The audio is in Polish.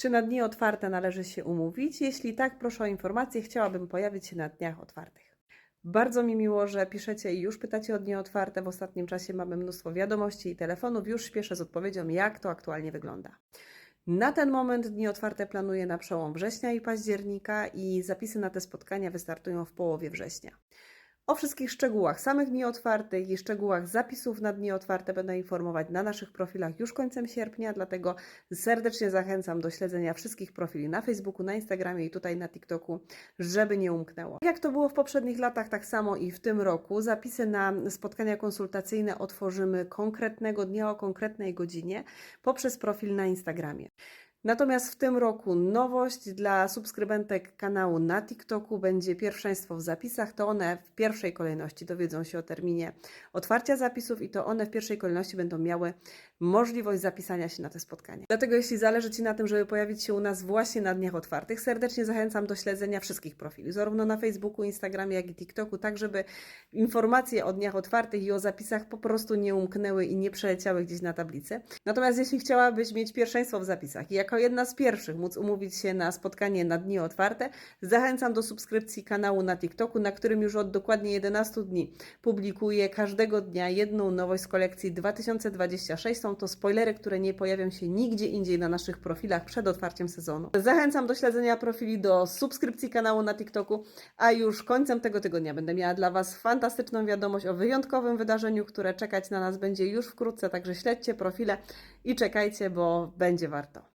Czy na dni otwarte należy się umówić? Jeśli tak, proszę o informację. Chciałabym pojawić się na dniach otwartych. Bardzo mi miło, że piszecie i już pytacie o dni otwarte. W ostatnim czasie mamy mnóstwo wiadomości i telefonów. Już śpieszę z odpowiedzią, jak to aktualnie wygląda. Na ten moment dni otwarte planuję na przełom września i października i zapisy na te spotkania wystartują w połowie września. O wszystkich szczegółach samych dni otwartych i szczegółach zapisów na dni otwarte będę informować na naszych profilach już końcem sierpnia, dlatego serdecznie zachęcam do śledzenia wszystkich profili na Facebooku, na Instagramie i tutaj na TikToku, żeby nie umknęło. Jak to było w poprzednich latach, tak samo i w tym roku. Zapisy na spotkania konsultacyjne otworzymy konkretnego dnia o konkretnej godzinie poprzez profil na Instagramie. Natomiast w tym roku nowość dla subskrybentek kanału na TikToku będzie pierwszeństwo w zapisach. To one w pierwszej kolejności dowiedzą się o terminie otwarcia zapisów i to one w pierwszej kolejności będą miały możliwość zapisania się na te spotkania. Dlatego jeśli zależy Ci na tym, żeby pojawić się u nas właśnie na dniach otwartych, serdecznie zachęcam do śledzenia wszystkich profili, zarówno na Facebooku, Instagramie, jak i TikToku, tak żeby informacje o dniach otwartych i o zapisach po prostu nie umknęły i nie przeleciały gdzieś na tablicy. Natomiast jeśli chciałabyś mieć pierwszeństwo w zapisach i jako jedna z pierwszych móc umówić się na spotkanie na dni otwarte, zachęcam do subskrypcji kanału na TikToku, na którym już od dokładnie 11 dni publikuję każdego dnia jedną nowość z kolekcji 2026. Są to spoilery, które nie pojawią się nigdzie indziej na naszych profilach przed otwarciem sezonu. Zachęcam do śledzenia profili, do subskrypcji kanału na TikToku, a już końcem tego tygodnia będę miała dla Was fantastyczną wiadomość o wyjątkowym wydarzeniu, które czekać na nas będzie już wkrótce, także śledźcie profile i czekajcie, bo będzie warto.